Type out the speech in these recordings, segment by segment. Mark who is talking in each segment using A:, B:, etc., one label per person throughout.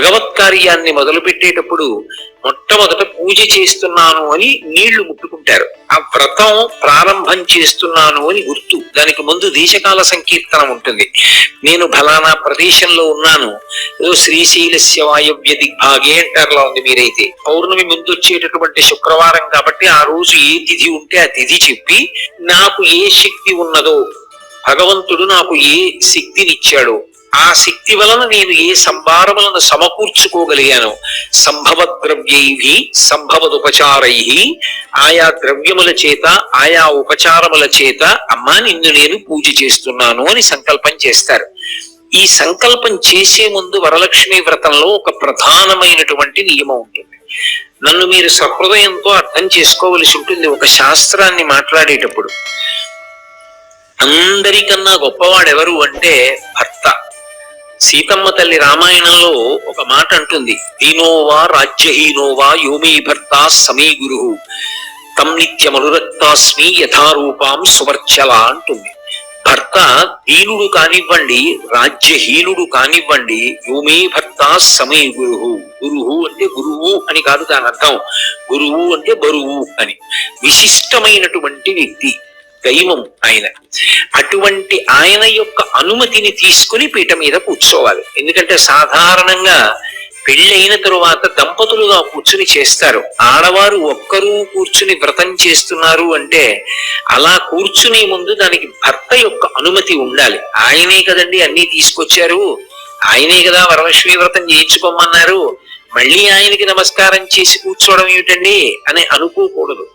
A: భగవత్ కార్యాన్ని మొదలుపెట్టేటప్పుడు మొట్టమొదట పూజ చేస్తున్నాను అని నీళ్ళు ముట్టుకుంటారు. ఆ వ్రతం ప్రారంభం చేస్తున్నాను అని గుర్తు. దానికి ముందు దేశకాల సంకీర్తనం ఉంటుంది. నేను ఫలానా ప్రదేశంలో ఉన్నాను. ఏదో శ్రీశైలస్య వాయవ్య దిగ్భాగే అంటారులా ఉంది మీరైతే. పౌర్ణమి ముందు వచ్చేటటువంటి శుక్రవారం కాబట్టి ఆ రోజు ఏ తిథి ఉంటే ఆ తిథి చెప్పి నాకు ఏ శక్తి ఉన్నదో భగవంతుడు నాకు ఏ శక్తినిచ్చాడో ఆ శక్తి వలన నేను ఏ సంభారములను సమకూర్చుకోగలిగాను సంభవ ద్రవ్యై సంభవదుపచారై ఆయా ద్రవ్యముల చేత ఆయా ఉపచారముల చేత అమ్మా నిన్ను నేను పూజ చేస్తున్నాను అని సంకల్పం చేస్తారు. ఈ సంకల్పం చేసే ముందు వరలక్ష్మి వ్రతంలో ఒక ప్రధానమైనటువంటి నియమం ఉంటుంది. నన్ను మీరు సహృదయంతో అర్థం చేసుకోవలసి ఉంటుంది ఒక శాస్త్రాన్ని మాట్లాడేటప్పుడు. అందరికన్నా గొప్పవాడు ఎవరు అంటే భర్త. సీతమ్మ తల్లి రామాయణంలో ఒక మాట అంటుంది. దీనోవా రాజ్యహీనోవా యోమీ భర్త సమీ గురు. తం నిత్యమనురక్తాస్మి యథారూపాం సువర్చల అంటుంది. భర్త దీనుడు కానివ్వండి రాజ్యహీనుడు కానివ్వండి యోమే భర్త సమీ గురువు గురువు అంటే గురువు అని కాదు దాని అర్థం గురువు అంటే బరువు అని. విశిష్టమైనటువంటి వ్యక్తి. దైవం ఆయన. అటువంటి ఆయన యొక్క అనుమతిని తీసుకుని పీఠ మీద కూర్చోవాలి. ఎందుకంటే సాధారణంగా పెళ్ళైన తరువాత దంపతులుగా కూర్చుని చేస్తారు. ఆడవారు ఒక్కరూ కూర్చుని వ్రతం చేస్తున్నారు అంటే అలా కూర్చునే ముందు దానికి భర్త యొక్క అనుమతి ఉండాలి. ఆయనే కదండి అన్ని తీసుకొచ్చారు. ఆయనే కదా వరలక్ష్మి వ్రతం చేయించుకోమన్నారు. మళ్ళీ ఆయనకి నమస్కారం చేసి కూర్చోవడం ఏమిటండి? అని అనుకోకూడదు.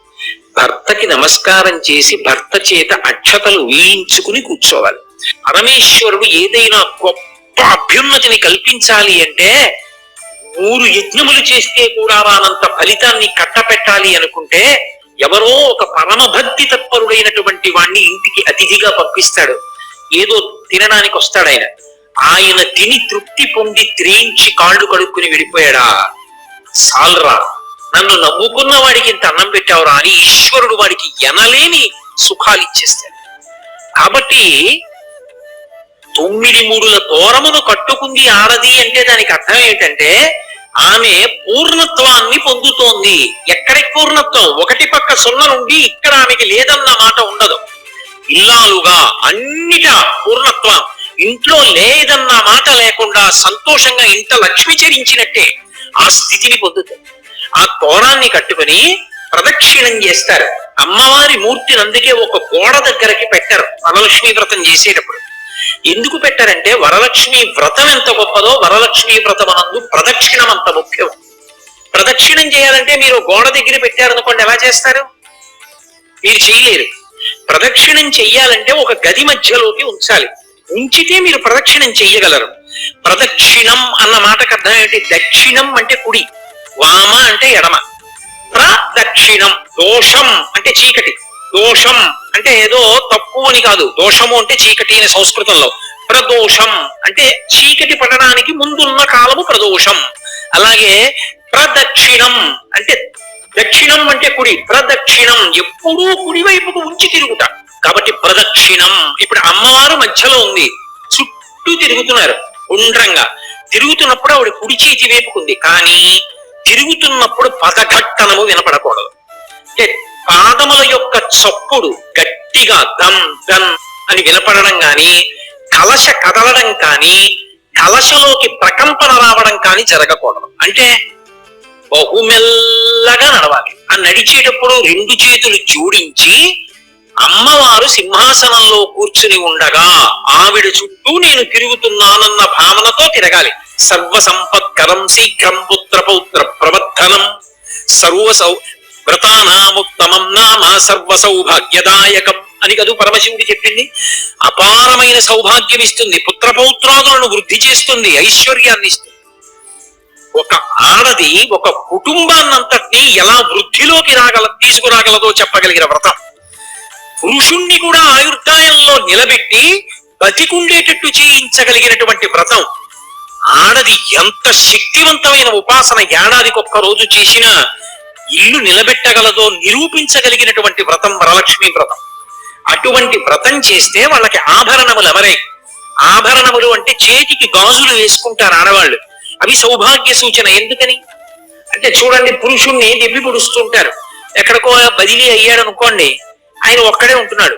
A: భర్తకి నమస్కారం చేసి భర్త చేత అక్షతలు వేయించుకుని కూర్చోవాలి. పరమేశ్వరుడు ఏదైనా గొప్ప అభ్యున్నతిని కల్పించాలి అంటే మూడు యజ్ఞములు చేస్తే కూడా రానంత ఫలితాన్ని కట్టపెట్టాలి అనుకుంటే ఎవరో ఒక పరమభక్తి తత్పరుడైనటువంటి వాణ్ణి ఇంటికి అతిథిగా పంపిస్తాడు. ఏదో తినడానికి వస్తాడు ఆయన. ఆయన తిని తృప్తి పొంది త్రేయించి కాళ్ళు కడుక్కుని వెళ్ళిపోయాడా సాల్రా. నన్ను నమ్ముకున్న వాడికి ఇంత అన్నం పెట్టావురా అని ఈశ్వరుడు వాడికి ఎనలేని సుఖాలు ఇచ్చేస్తాడు. కాబట్టి తొమ్మిది మూడుల తోరమును కట్టుకుంది ఆడది అంటే దానికి అర్థం ఏంటంటే ఆమె పూర్ణత్వాన్ని పొందుతోంది. ఎక్కడికి పూర్ణత్వం? ఒకటి పక్క సున్న నుండి ఇక్కడ ఆమెకి లేదన్న మాట ఉండదు. ఇల్లాలుగా అన్నిట పూర్ణత్వం. ఇంట్లో లేదన్న మాట లేకుండా సంతోషంగా ఇంత లక్ష్మి చరించినట్టే ఆ స్థితిని పొందుతుంది. ఆ తోరాన్ని కట్టుకుని ప్రదక్షిణం చేస్తారు. అమ్మవారి మూర్తిని అందుకే ఒక గోడ దగ్గరకి పెట్టారు వరలక్ష్మి వ్రతం చేసేటప్పుడు. ఎందుకు పెట్టారంటే వరలక్ష్మి వ్రతం ఎంత గొప్పదో వరలక్ష్మి వ్రతం అనందు ప్రదక్షిణం అంత ముఖ్యం. ప్రదక్షిణం చేయాలంటే మీరు గోడ దగ్గర పెట్టారనుకోండి ఎలా చేస్తారు? మీరు చేయలేరు. ప్రదక్షిణం చెయ్యాలంటే ఒక గది మధ్యలోకి ఉంచాలి. ఉంచితే మీరు ప్రదక్షిణం చెయ్యగలరు. ప్రదక్షిణం అన్న మాటకు అర్థం ఏంటి? దక్షిణం అంటే కుడి. వామ అంటే ఎడమ. ప్రదక్షిణం దోషం అంటే చీకటి. దోషం అంటే ఏదో తప్పు అని కాదు. దోషము అంటే చీకటి అనే సంస్కృతంలో. ప్రదోషం అంటే చీకటి పడడానికి ముందున్న కాలము ప్రదోషం. అలాగే ప్రదక్షిణం అంటే దక్షిణం అంటే కుడి. ప్రదక్షిణం ఎప్పుడూ కుడి వైపుకు ఉంచి తిరుగుట. కాబట్టి ప్రదక్షిణం. ఇప్పుడు అమ్మవారు మధ్యలో ఉంది. చుట్టూ తిరుగుతున్నారు. గుండ్రంగా తిరుగుతున్నప్పుడు ఆవిడ కుడి చేతి వేపుకుంది. కానీ తిరుగుతున్నప్పుడు పదఘట్టనము వినపడకూడదు. అంటే పాదముల యొక్క చప్పుడు గట్టిగా దమ్ దమ్ అని వినపడడం కాని కలశ కదలడం కానీ కలశలోకి ప్రకంపన రావడం కానీ జరగకూడదు. అంటే బహుమెల్లగా నడవాలి. ఆ నడిచేటప్పుడు రెండు చేతులు జోడించి అమ్మవారు సింహాసనంలో కూర్చుని ఉండగా ఆవిడ చుట్టూ నేను తిరుగుతున్నానన్న భావనతో తిరగాలి. సర్వ సంపత్కరం శీఘ్రం పుత్ర పౌత్ర ప్రవర్ధనం సర్వసౌ వ్రతానాముత్తమం నామ సర్వ సౌభాగ్యదాయకం అని కదూ పరమశివుడు చెప్పింది. అపారమైన సౌభాగ్యం ఇస్తుంది పుత్రపౌత్రాదులను వృద్ధి చేస్తుంది ఐశ్వర్యాన్ని ఇస్తుంది ఒక ఆడది ఒక కుటుంబాన్నంతటినీ ఎలా వృద్ధిలోకి రాగల తీసుకురాగలదో చెప్పగలిగిన వ్రతం. పురుషుణ్ణి కూడా ఆయుర్దాయంలో నిలబెట్టి బతికుండేటట్టు చేయించగలిగినటువంటి వ్రతం. ఆడది ఎంత శక్తివంతమైన ఉపాసన ఏడాదికి ఒక్క రోజు చేసినా ఇల్లు నిలబెట్టగలదో నిరూపించగలిగినటువంటి వ్రతం వరలక్ష్మి వ్రతం. అటువంటి వ్రతం చేస్తే వాళ్ళకి ఆభరణములు ఎవరై? ఆభరణములు అంటే చేతికి గాజులు వేసుకుంటారు ఆడవాళ్ళు. అవి సౌభాగ్య సూచన ఎందుకని? అంటే చూడండి పురుషుణ్ణి దెబ్బి పొడుస్తుంటారు? ఎక్కడికో బదిలీ అయ్యాడు అనుకోండి ఆయన ఒక్కడే ఉంటున్నాడు.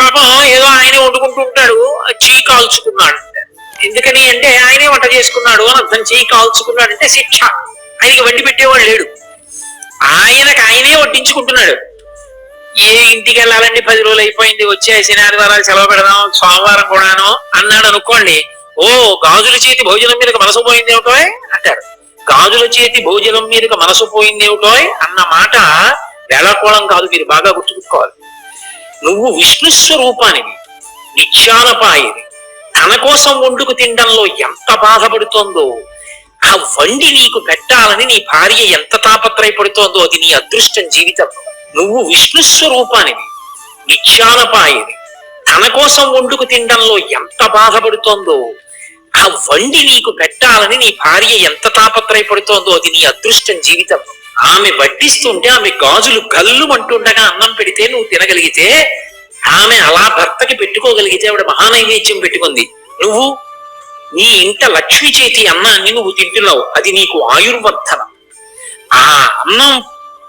A: పాపం ఏదో ఆయనే వండుకుంటూ ఉంటాడు ఆ కాల్చుకున్నాడు. ఎందుకని అంటే ఆయనే వంట చేసుకున్నాడు అని అర్థం. చేయి కాల్చుకున్నాడు అంటే శిక్ష. ఆయనకి వండి పెట్టేవాడు లేడు. ఆయనకు ఆయనే వడ్డించుకుంటున్నాడు. ఏ ఇంటికి వెళ్ళాలండి? పది రోజులు అయిపోయింది. వచ్చే శనివారం సెలవు పెడదాం సోమవారం కూడాను అన్నాడు అనుకోండి. ఓ గాజుల చేతి భోజనం మీదకి మనసు పోయింది ఏమిటో అంటారు. గాజుల చేతి భోజనం మీదకి మనసు పోయింది ఏమిటో అన్న మాట వేళాకోళం కాదు. మీరు బాగా గుర్తుపెట్టుకోవాలి. నువ్వు విష్ణు స్వరూపానివి నిత్యానపాయివి తన కోసం వండుకు తినడంలో ఎంత బాధపడుతోందో ఆ వండి నీకు పెట్టాలని నీ భార్య ఎంత తాపత్రయపడుతోందో అది నీ అదృష్టం జీవితం. నువ్వు విష్ణు స్వరూపానివి నిత్యానపాయివి తన కోసం వండుకు తినడంలో ఎంత బాధపడుతోందో ఆ వండి నీకు పెట్టాలని నీ భార్య ఎంత తాపత్రయపడుతోందో అది నీ అదృష్టం జీవితం. ఆమె వడ్డిస్తుంటే ఆమె గాజులు గల్లు అంటుండగా అన్నం పెడితే నువ్వు తినగలిగితే ఆమె అలా భర్తకి పెట్టుకోగలిగితే ఆవిడ మహానైవేద్యం పెట్టుకుంది. నువ్వు నీ ఇంట లక్ష్మి చేతి అన్నాన్ని నువ్వు తింటున్నావు. అది నీకు ఆయుర్వర్ధనం. ఆ అన్నం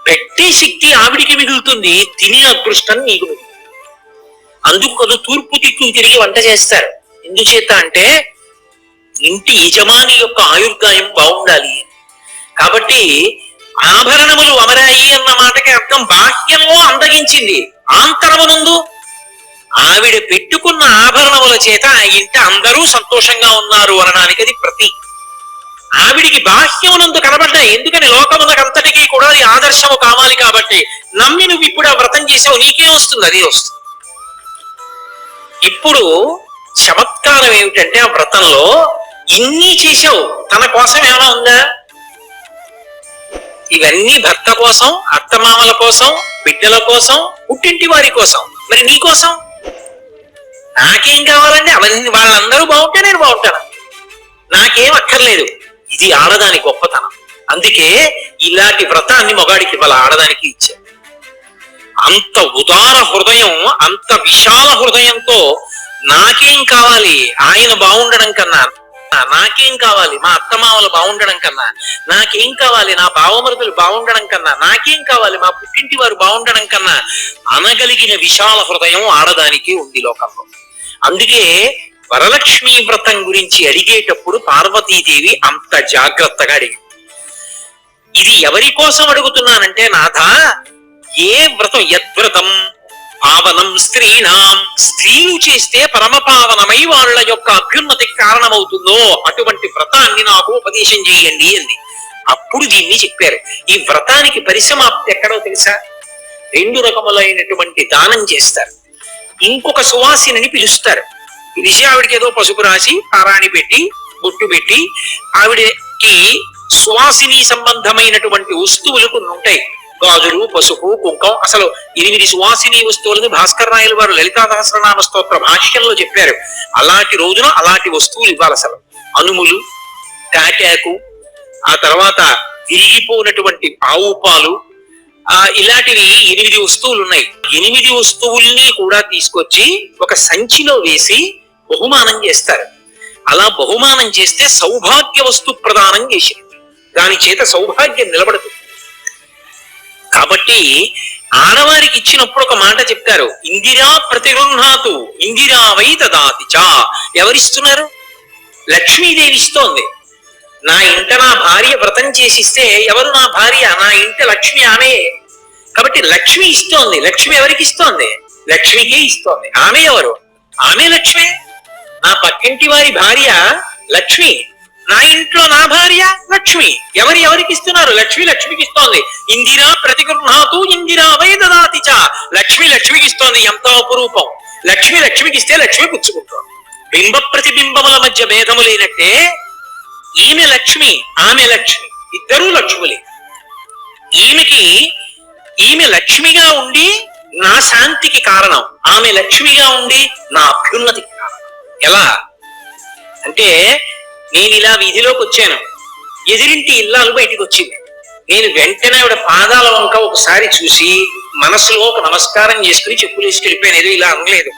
A: పెట్టే శక్తి ఆవిడికి మిగులుతుంది. తినే అదృష్టం నీకు అందుకు కదా తూర్పు దిక్కు తిరిగి వంట చేస్తారు. ఎందుచేత అంటే ఇంటి యజమాని యొక్క ఆయుర్దాయం బాగుండాలి. కాబట్టి ఆభరణములు అమరాయి అన్న మాటకి అర్థం బాహ్యంలో అందగించింది. ఆంతరమునందు ఆవిడ పెట్టుకున్న ఆభరణముల చేత ఆ ఇంట అందరూ సంతోషంగా ఉన్నారు అనడానికి అది ప్రతి. ఆవిడికి బాహ్యమునందు కనబడ్డాయి ఎందుకని లోకమునకంతటికీ కూడా అది ఆదర్శము కావాలి కాబట్టి నమ్మి నువ్వు ఇప్పుడు ఆ వ్రతం చేసావు నీకే వస్తుంది? అదే వస్తుంది. ఇప్పుడు చమత్కారం ఏమిటంటే ఆ వ్రతంలో ఇన్ని చేసావు తన కోసం ఏమైనా ఉందా? ఇవన్నీ భర్త కోసం అత్తమామల కోసం బిడ్డల కోసం పుట్టింటి వారి కోసం. మరి నీ కోసం? నాకేం కావాలండి అవన్నీ వాళ్ళందరూ బాగుంటే నేను బాగుంటాను. నాకేం అక్కర్లేదు. ఇది ఆడదాని గొప్పతనం. అందుకే ఇలాంటి వ్రతాన్ని మొగాడికి ఇవ్వాలి ఆడదానికి ఇచ్చారు. అంత ఉదార హృదయం అంత విశాల హృదయంతో నాకేం కావాలి? ఆయన బాగుండడం కన్నా నాకేం కావాలి? మా అత్తమామలు బాగుండడం కన్నా నాకేం కావాలి? నా భావమరుదులు బాగుండడం కన్నా నాకేం కావాలి? మా పుట్టింటి వారు బాగుండడం కన్నా అనగలిగిన విశాల హృదయం ఆడదానికి ఉంది లోకంలో. అందుకే వరలక్ష్మి వ్రతం గురించి అడిగేటప్పుడు పార్వతీదేవి అంత జాగ్రత్తగా అడిగింది. ఇది ఎవరి కోసం అడుగుతున్నానంటే నాథ ఏ వ్రతం యద్వ్రతం? పావనం స్త్రీనాం. స్త్రీలు చేస్తే పరమ పావనమై వాళ్ళ యొక్క అభ్యున్నతికి కారణమవుతుందో అటువంటి వ్రతాన్ని నాకు ఉపదేశం చేయండి అంది. అప్పుడు దీన్ని చెప్పారు. ఈ వ్రతానికి పరిసమాప్తి ఎక్కడో తెలుసా? రెండు రకములైనటువంటి దానం చేస్తారు. ఇంకొక సువాసిని పిలుస్తారు. పిలిచి ఆవిడకి ఏదో పసుపు రాసి పారాణి పెట్టి బొట్టు పెట్టి ఆవిడకి సువాసిని సంబంధమైనటువంటి వస్తువులు కొన్ని ఉంటాయి. గాజులు పసుపు కుంకం అసలు ఎనిమిది సువాసిని వస్తువులని భాస్కర్ రాయలు వారు లలితా సహస్రనామ స్తోత్ర భాష్యంలో చెప్పారు. అలాంటి రోజున అలాంటి వస్తువులు ఇవ్వాలి అసలు. అనుములు తాటాకు ఆ తర్వాత విరిగిపోయినటువంటి ఆవు పాలు ఆ ఇలాంటివి ఎనిమిది వస్తువులు ఉన్నాయి. ఎనిమిది వస్తువుల్ని కూడా తీసుకొచ్చి ఒక సంచిలో వేసి బహుమానం చేస్తారు. అలా బహుమానం చేస్తే సౌభాగ్య వస్తు ప్రదానం చేసింది. దాని చేత సౌభాగ్యం నిలబడదు. కాబట్టి ఆడవారికి ఇచ్చినప్పుడు ఒక మాట చెప్తారు. ఇందిరా ప్రతిగృహాతు ఇందిరా వై దదాతి చా. ఎవరిస్తున్నారు? లక్ష్మీదేవి ఇస్తోంది. నా ఇంట నా భార్య వ్రతం చేసిస్తే ఎవరు నా భార్య? నా ఇంట లక్ష్మి ఆమె. కాబట్టి లక్ష్మి ఇస్తోంది. లక్ష్మి ఎవరికి ఇస్తోంది? లక్ష్మికే ఇస్తోంది. ఆమె ఎవరు? ఆమె లక్ష్మి. నా పక్కింటి వారి భార్య లక్ష్మి. నా ఇంట్లో నా భార్య లక్ష్మి. ఎవరు ఎవరికి ఇస్తున్నారు? లక్ష్మి లక్ష్మికి ఇస్తోంది. ఇందిరా ప్రతిగృహాతు ఇందిరా వై దదాతి చ. లక్ష్మి లక్ష్మికి ఇస్తోంది. ఎంతో అపురూపం. లక్ష్మి లక్ష్మికి ఇస్తే లక్ష్మి పుచ్చుకుంటోంది. బింబ ప్రతిబింబముల మధ్య భేదము లేనట్టే ఈమె లక్ష్మి ఆమె లక్ష్మి ఇద్దరూ లక్ష్ములే. ఈమెకి ఈమె లక్ష్మిగా ఉండి నా శాంతికి కారణం ఆమె లక్ష్మిగా ఉండి నా అభ్యున్నతికి కారణం. ఎలా? అంటే నేను ఇలా వీధిలోకి వచ్చాను. ఎదిరింటి ఇల్లాలు బయటికి వచ్చింది. నేను వెంటనే ఆవిడ పాదాల వంక ఒకసారి చూసి మనసులో ఒక నమస్కారం చేసుకుని చెప్పులు వేసుకెళ్ళిపోయాను. ఏదో ఇలా అనలేదు.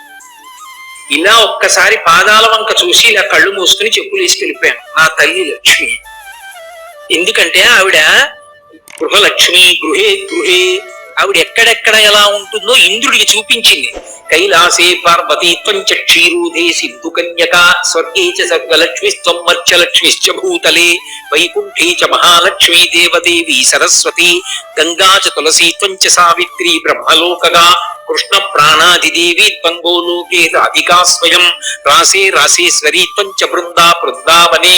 A: ఇలా ఒక్కసారి పాదాల వంక చూసి ఇలా కళ్ళు మూసుకుని చెప్పులు వేసుకెళ్ళిపోయాను. నా తల్లి లక్ష్మి. ఎందుకంటే ఆవిడ గృహలక్ష్మి గృహే గృహే. ఆవిడ ఎక్కడెక్కడ ఎలా ఉంటుందో ఇంద్రుడికి చూపించింది. కైలాసే పార్వతీ త్వంచ క్షీరూధే సిద్ధు కన్యక స్వర్గే చ సర్వలక్ష్మి మర్చలక్ష్మిశ్చ భూతలే వైకుంఠే చ మహాలక్ష్మీ దేవదేవి సరస్వతి గంగా చ తులసీ త్వంచ సావిత్రి బ్రహ్మలోకగా కృష్ణ ప్రాణాదిదేవి త్వంగోలోకే రాధికా స్వయం రాసే రాసేశ్వరి త్వంచ బృందా బృందావనే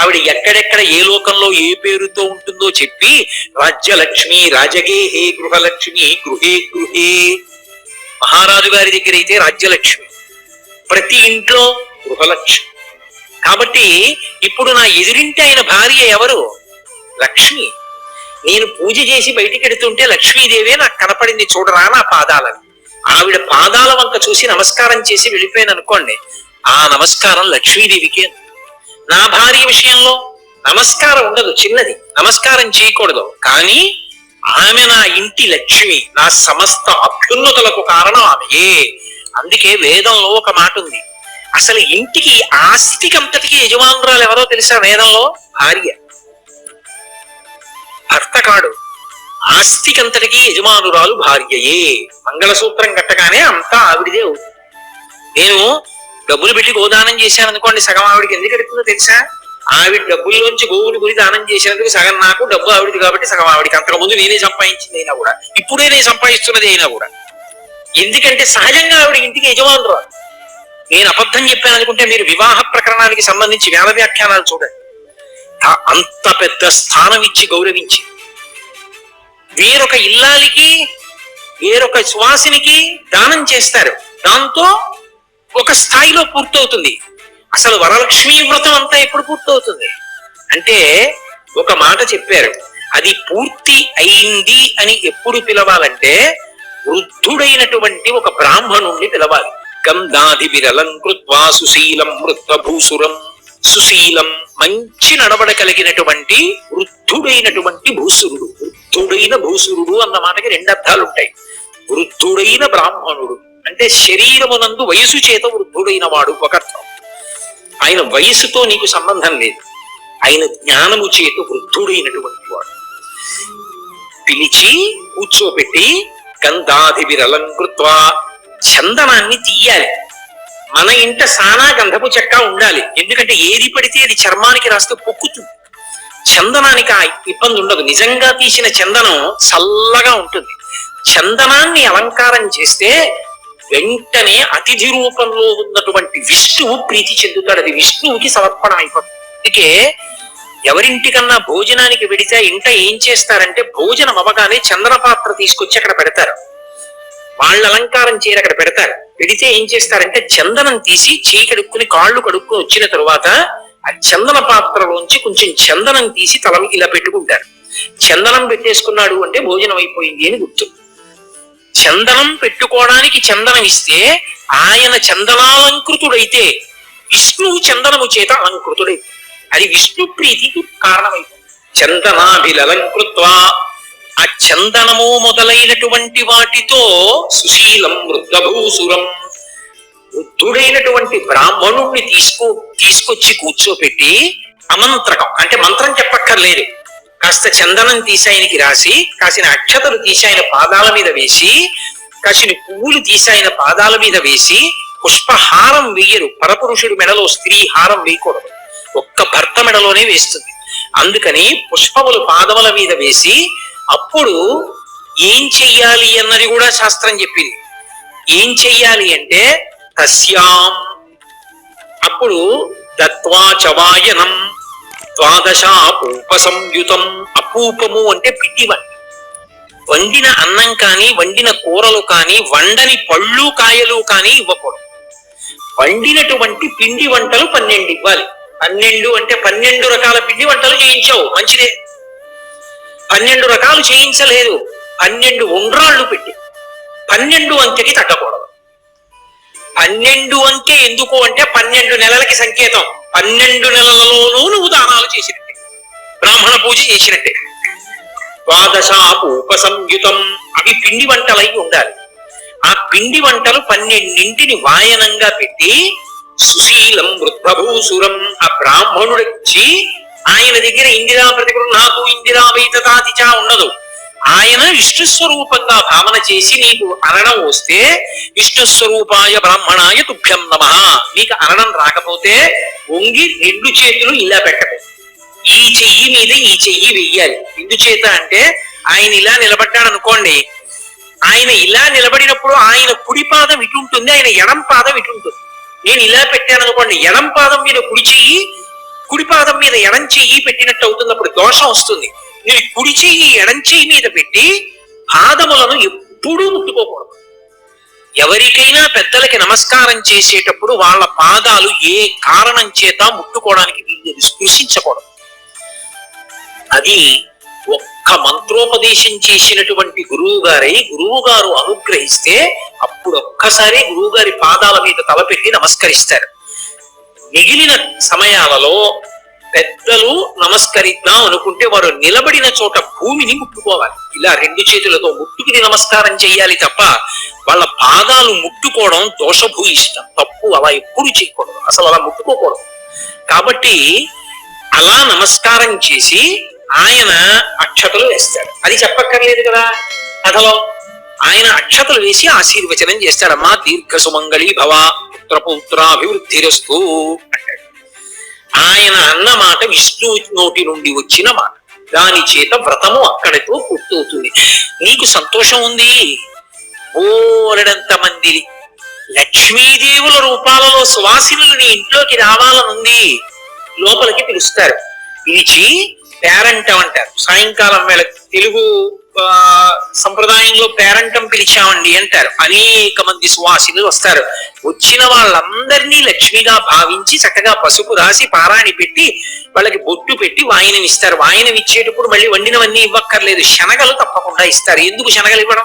A: ఆవిడ ఎక్కడెక్కడ ఏ లోకంలో ఏ పేరుతో ఉంటుందో చెప్పి రాజ్యలక్ష్మి రాజగే హే గృహలక్ష్మి గృహే గృహే. మహారాజు గారి దగ్గర అయితే రాజ్యలక్ష్మి. ప్రతి ఇంట్లో గృహలక్ష్మి. కాబట్టి ఇప్పుడు నా ఎదురింటి ఆయన భార్య ఎవరు? లక్ష్మి. నేను పూజ చేసి బయటికి ఎడుతుంటే లక్ష్మీదేవే నాకు కనపడింది చూడరా నా పాదాలని. ఆవిడ పాదాల వంక చూసి నమస్కారం చేసి వెళ్ళిపోయాను అనుకోండి. ఆ నమస్కారం లక్ష్మీదేవికి నా భార్య విషయంలో నమస్కారం ఉండదు చిన్నది. నమస్కారం చేయకూడదు. కానీ ఆమె నా ఇంటి లక్ష్మి నా సమస్త అభ్యున్నతులకు కారణం ఆమెయే అందుకే వేదంలో ఒక మాట ఉంది. అసలు ఇంటికి ఆస్తికి అంతటికి యజమానురాలు ఎవరో తెలుసా వేదంలో? భార్య. భర్త కాడు. ఆస్తికంతటికి యజమానురాలు భార్యయే. మంగళసూత్రం కట్టగానే అంతా ఆవిడిదే అవుతుంది. నేను డబ్బులు పెట్టి గోదానం చేశాను అనుకోండి సగం ఆవిడికి ఎందుకు ఎడుతుందో తెలుసా? ఆవిడ డబ్బుల్లోంచి గోవులు గురి దానం చేసినందుకు సగం నాకు డబ్బు ఆవిడది కాబట్టి సగం ఆవిడికి. అంతకుముందు నేనే సంపాదించింది అయినా కూడా ఇప్పుడే నేను సంపాదిస్తున్నది అయినా కూడా. ఎందుకంటే సహజంగా ఆవిడ ఇంటికి యజమానురాలు. నేను అబద్ధం చెప్పాను అనుకుంటే మీరు వివాహ ప్రకరణానికి సంబంధించి వేద వ్యాఖ్యానాలు చూడండి. అంత పెద్ద స్థానం ఇచ్చి గౌరవించి వేరొక ఇల్లాలికి వేరొక సువాసినికి దానం చేస్తారు. దాంతో ఒక స్థాయిలో పూర్తవుతుంది. అసలు వరలక్ష్మీ వ్రతం అంతా ఎప్పుడు పూర్తవుతుంది? అంటే ఒక మాట చెప్పారు. అది పూర్తి అయింది అని ఎప్పుడు పిలవాలంటే వృద్ధుడైనటువంటి ఒక బ్రాహ్మణుణ్ణి పిలవాలి. గంధాది విరలం కృత్వా సుశీలం మృత్వభూసురం సుశీలం మంచి నడవడ కలిగినటువంటి వృద్ధుడైనటువంటి భూసురుడు. వృద్ధుడైన భూసురుడు అన్న మాటకి రెండు అర్థాలు ఉంటాయి. వృద్ధుడైన బ్రాహ్మణుడు అంటే శరీరమునందు వయసు చేత వృద్ధుడైన వాడు ఒక అర్థం. ఆయన వయసుతో నీకు సంబంధం లేదు. ఆయన జ్ఞానము చేత వృద్ధుడైనటువంటి వాడు. పిలిచి కూర్చోబెట్టి గంధాది విరలం కృత్వా చందనాన్ని తీయాలి. మన ఇంట సానా గంధపు చెక్క ఉండాలి. ఎందుకంటే ఏది పడితే అది చర్మానికి రాస్తే పొక్కుతుంది. చందనానికి ఆ ఇబ్బంది ఉండదు. నిజంగా తీసిన చందనం చల్లగా ఉంటుంది. చందనాన్ని అలంకారం చేస్తే వెంటనే అతిథి రూపంలో ఉన్నటువంటి విష్ణువు ప్రీతి చెందుతాడు. అది విష్ణువుకి సమర్పణ అయిపోతుంది. అందుకే ఎవరింటికన్నా భోజనానికి వెడితే ఇంట ఏం చేస్తారంటే భోజనం అవ్వగానే చందన పాత్ర తీసుకొచ్చి అక్కడ పెడతారు. వాళ్ళ అలంకారం చేయరు అక్కడ పెడతారు. పెడితే ఏం చేస్తారంటే చందనం తీసి చేయి కడుక్కుని కాళ్ళు కడుక్కుని వచ్చిన తరువాత ఆ చందన పాత్రలోంచి కొంచెం చందనం తీసి తలం ఇలా పెట్టుకుంటారు. చందనం పెట్టేసుకున్నాడు అంటే భోజనం అయిపోయింది అని గుర్తు. చందనం పెట్టుకోవడానికి చందనం ఇస్తే ఆయన చందనాలంకృతుడైతే విష్ణువు చందనము చేత అలంకృతుడై. అది విష్ణు ప్రీతికి కారణమైపోయింది చందనాభిలలంకృత్వా. ఆ చందనము మొదలైనటువంటి వాటితో సుశీలం వృద్ధభూసురం. వృద్ధుడైనటువంటి బ్రాహ్మణుణ్ణి తీసుకో తీసుకొచ్చి కూర్చోపెట్టి అమంత్రకం. అంటే మంత్రం చెప్పక్కర్లేదు. కాస్త చందనం తీసి ఆయనకి రాసి కాసిన అక్షతలు తీసి ఆయన పాదాల మీద వేసి కాసిన పువ్వులు తీసి ఆయన పాదాల మీద వేసి పుష్పహారం వేయరు. పరపురుషుడి మెడలో స్త్రీ హారం వేయకూడదు. ఒక్క భర్త మెడలోనే వేస్తుంది. అందుకని పుష్పములు పాదముల మీద వేసి అప్పుడు ఏం చెయ్యాలి అన్నది కూడా శాస్త్రం చెప్పింది. ఏం చెయ్యాలి అంటే తస్యాం అప్పుడు దత్వా చవాయనం ద్వాదశ అపూప సంయుతం అపూపము అంటే పిండి వండిన అన్నం కానీ వండిన కూరలు కానీ వండని పళ్ళు కాయలు కానీ ఇవ్వకూడదు. వండినటువంటి పిండి వంటలు పన్నెండు ఇవ్వాలి. పన్నెండు అంటే పన్నెండు రకాల పిండి వంటలు చేయించావు మంచిదే. పన్నెండు రకాలు చేయించలేదు. పన్నెండు ఉండ్రాళ్ళు పెట్టి పన్నెండు అంకెకి తగ్గకూడదు. పన్నెండు అంకె ఎందుకు అంటే పన్నెండు నెలలకి సంకేతం. పన్నెండు నెలలలోనూ నువ్వు దానాలు చేసినట్టే. బ్రాహ్మణ పూజ చేసినట్టే. ద్వాదశాపు ఉపసంయుతం. అవి పిండి వంటలై ఉండాలి. ఆ పిండి వంటలు పన్నెండింటిని వాయనంగా పెట్టి సుశీలం వృద్ధభూసురం ఆ బ్రాహ్మణుడిచ్చి ఆయన దగ్గర ఇందిరా ప్రతికృతం నాకు ఇందిరా వైతతాతిచా ఉండదు. ఆయన విష్ణు భావన చేసి నీకు అనడం వస్తే విష్ణు స్వరూపాయ బ్రాహ్మణాయ తుభ్యం నమ. నీకు అనడం రాకపోతే వంగి రెండు చేతులు ఇలా పెట్టదు ఈ చెయ్యి మీద ఈ చెయ్యి వెయ్యాలి. ఎందుచేత అంటే ఆయన ఇలా నిలబడ్డాడు అనుకోండి ఆయన ఇలా నిలబడినప్పుడు ఆయన కుడి పాదం ఇటుంటుంది ఆయన ఎడం పాదం ఇటుంటుంది నేను ఇలా పెట్టాను అనుకోండి ఎడం పాదం మీద కుడి చెయ్యి కుడి పాదం మీద ఎడం చెయ్యి పెట్టినట్టు అవుతుంది అప్పుడు దోషం వస్తుంది. నీ కుడి చెయ్యి ఎడం చెయ్యి మీద పెట్టి పాదములను ఎప్పుడూ ముట్టుకోకూడదు. ఎవరికైనా పెద్దలకి నమస్కారం చేసేటప్పుడు వాళ్ళ పాదాలు ఏ కారణం చేత ముట్టుకోవడానికి వీలు స్పృశించకూడదు అది ఒక్క మంత్రోపదేశం చేసినటువంటి గురువు గారై గురువు గారు అనుగ్రహిస్తే అప్పుడు ఒక్కసారి గురువు గారి పాదాల మీద తలపెట్టి నమస్కరిస్తారు. మిగిలిన సమయాలలో పెద్దలు నమస్కరిద్దాం అనుకుంటే వారు నిలబడిన చోట భూమిని ముట్టుకోవాలి. ఇలా రెండు చేతులతో ముట్టుకుని నమస్కారం చేయాలి తప్ప వాళ్ళ పాదాలు ముట్టుకోవడం దోషభూయిష్టం. తప్పు అలా ఎప్పుడు చేయకూడదు. అసలు అలా ముట్టుకోకూడదు. కాబట్టి అలా నమస్కారం చేసి ఆయన అక్షతలు వేస్తాడు. అది చెప్పక్కర్లేదు కదా. కథలో ఆయన అక్షతలు వేసి ఆశీర్వచనం చేస్తాడమ్మా దీర్ఘ సుమంగళి భవ పుత్రపౌత్రాభివృద్ధిరస్తు అంటాడు. ఆయన అన్న మాట విష్ణు నోటి నుండి వచ్చిన మాట. దాని చేత వ్రతము అక్కడితో పూర్తవుతుంది. నీకు సంతోషం ఉంది? ఓరడంత మంది లక్ష్మీదేవుల రూపాలలో సువాసినులు నీ ఇంట్లోకి రావాలనుంది. లోపలికి పిలుస్తారు. పిలిచి పేరంటం అంటారు సాయంకాలం వేళ తెలుగు సంప్రదాయంలో పేరంటం పిలిచామండి అంటారు. అనేక మంది సువాసినులు వస్తారు. వచ్చిన వాళ్ళందరినీ లక్ష్మిగా భావించి చక్కగా పసుపు రాసి పారాణి పెట్టి వాళ్ళకి బొట్టు పెట్టి వాయినం ఇస్తారు. వాయినం ఇచ్చేటప్పుడు మళ్ళీ వండినవన్నీ ఇవ్వక్కర్లేదు. శనగలు తప్పకుండా ఇస్తారు. ఎందుకు శనగలు ఇవ్వడం?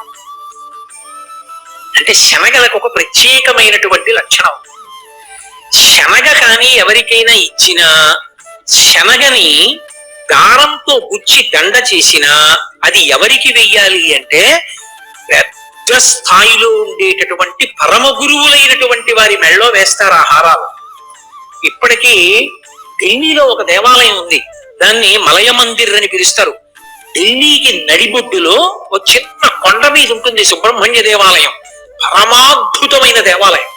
A: అంటే శనగలకు ఒక ప్రత్యేకమైనటువంటి లక్షణం. శనగ కానీ ఎవరికైనా ఇచ్చినా శనగని దారంతో గుచ్చి దండ చేసినా అది ఎవరికి వెయ్యాలి అంటే పెద్ద స్థాయిలో ఉండేటటువంటి పరమ గురువులైనటువంటి వారి మెళ్ళో వేస్తారు ఆ హారాలు ఇప్పటికీ ఢిల్లీలో ఒక దేవాలయం ఉంది. దాన్ని మలయ మందిర్ అని పిలుస్తారు. ఢిల్లీకి నడిబొడ్డులో ఒక చిన్న కొండ మీద ఉంటుంది సుబ్రహ్మణ్య దేవాలయం. పరమాద్భుతమైన దేవాలయం.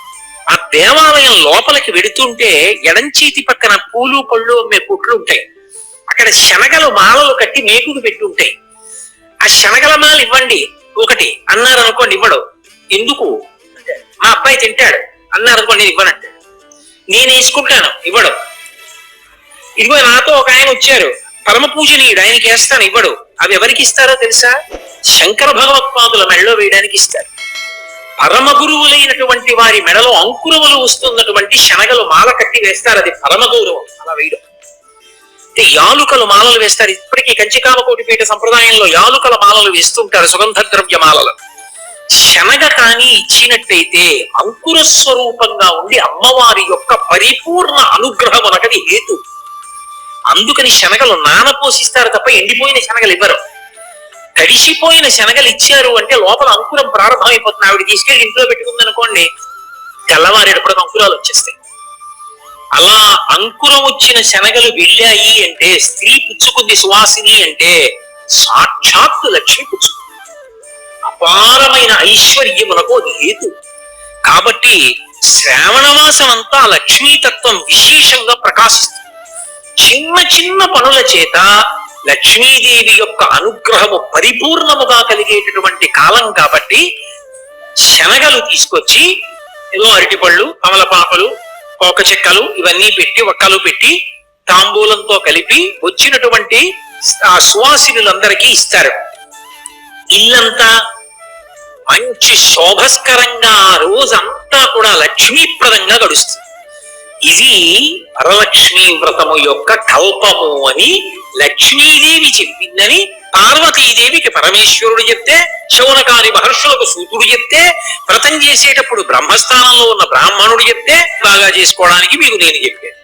A: ఆ దేవాలయం లోపలికి వెడుతుంటే ఎడంచేతి పక్కన పూలు పళ్ళు అమ్మే కుట్లు ఉంటాయి అక్కడ శనగలు మాలలు కట్టి మేకుడు పెట్టి ఉంటాయి ఆ శనగల మాల ఇవ్వండి. ఒకటి అన్నారు అనుకోండి ఇవ్వడు. ఎందుకు? మా అబ్బాయి తింటాడు. అన్నారు అనుకోండి నేను ఇవ్వనంటాడు నేను వేసుకుంటాను ఇవ్వడు. ఇదిగో నాతో ఒక ఆయన వచ్చారు. పరమ పూజనీయుడు ఆయనకి వేస్తాను ఇవ్వడు. అవి ఎవరికి ఇస్తారో తెలుసా? శంకర భగవత్పాదుల మెడలో వేయడానికి ఇస్తారు. పరమ గురువులైనటువంటి వారి మెడలో అంకురములు వస్తున్నటువంటి శనగలు మాల కట్టి వేస్తారు. అది పరమ గౌరవం. అలా వేయడం. యాలుకలు మాలలు వేస్తారు. ఇప్పటికీ కంచికామకోటిపీఠ సంప్రదాయంలో యాలుకల మాలలు వేస్తుంటారు సుగంధ ద్రవ్య మాలలు శనగ కానీ ఇచ్చినట్లయితే అంకుర స్వరూపంగా ఉండి అమ్మవారి యొక్క పరిపూర్ణ అనుగ్రహమునకది హేతు. అందుకని శనగలు నానపోసిస్తారు తప్ప ఎండిపోయిన శనగలు ఇవ్వరు. తడిసిపోయిన శనగలు ఇచ్చారు అంటే లోపల అంకురం ప్రారంభమైపోతుంది. ఆవిడ తీసుకెళ్ళి ఇంట్లో పెట్టుకుంది అనుకోండి తెల్లవారేటప్పుడు అంకురాలు వచ్చేస్తాయి. అలా అంకురం వచ్చిన శనగలు వెళ్ళాయి అంటే స్త్రీ పుచ్చుకుంది సువాసిని అంటే సాక్షాత్తు లక్ష్మి పుచ్చుకుంది. అపారమైన ఐశ్వర్యమునకు అది హేతు. కాబట్టి శ్రావణ మాసం అంతా లక్ష్మీతత్వం విశేషంగా ప్రకాశిస్తుంది. చిన్న చిన్న పనుల చేత లక్ష్మీదేవి యొక్క అనుగ్రహము పరిపూర్ణముగా కలిగేటటువంటి కాలం కాబట్టి శనగలు తీసుకొచ్చి ఏదో అరటిపళ్ళు కమలపాపలు కోక చెక్కలు ఇవన్నీ పెట్టి ఒక్కలు పెట్టి తాంబూలంతో కలిపి వచ్చినటువంటి ఆ సువాసినులందరికీ ఇస్తారు. ఇల్లంతా మంచి శోభస్కరంగా ఆ రోజంతా కూడా లక్ష్మీప్రదంగా గడుస్తుంది. ఇది వరలక్ష్మీ వ్రతము యొక్క కల్పము అని లక్ష్మీదేవి చెప్పిందని పార్వతీదేవికి పరమేశ్వరుడు చెప్తే శౌనకాది మహర్షులకు సూతుడు చెప్తే వ్రతం చేసేటప్పుడు బ్రహ్మస్థానంలో ఉన్న బ్రాహ్మణుడు చెప్తే బాగా చేసుకోవడానికి మీకు నేను చెప్పాను.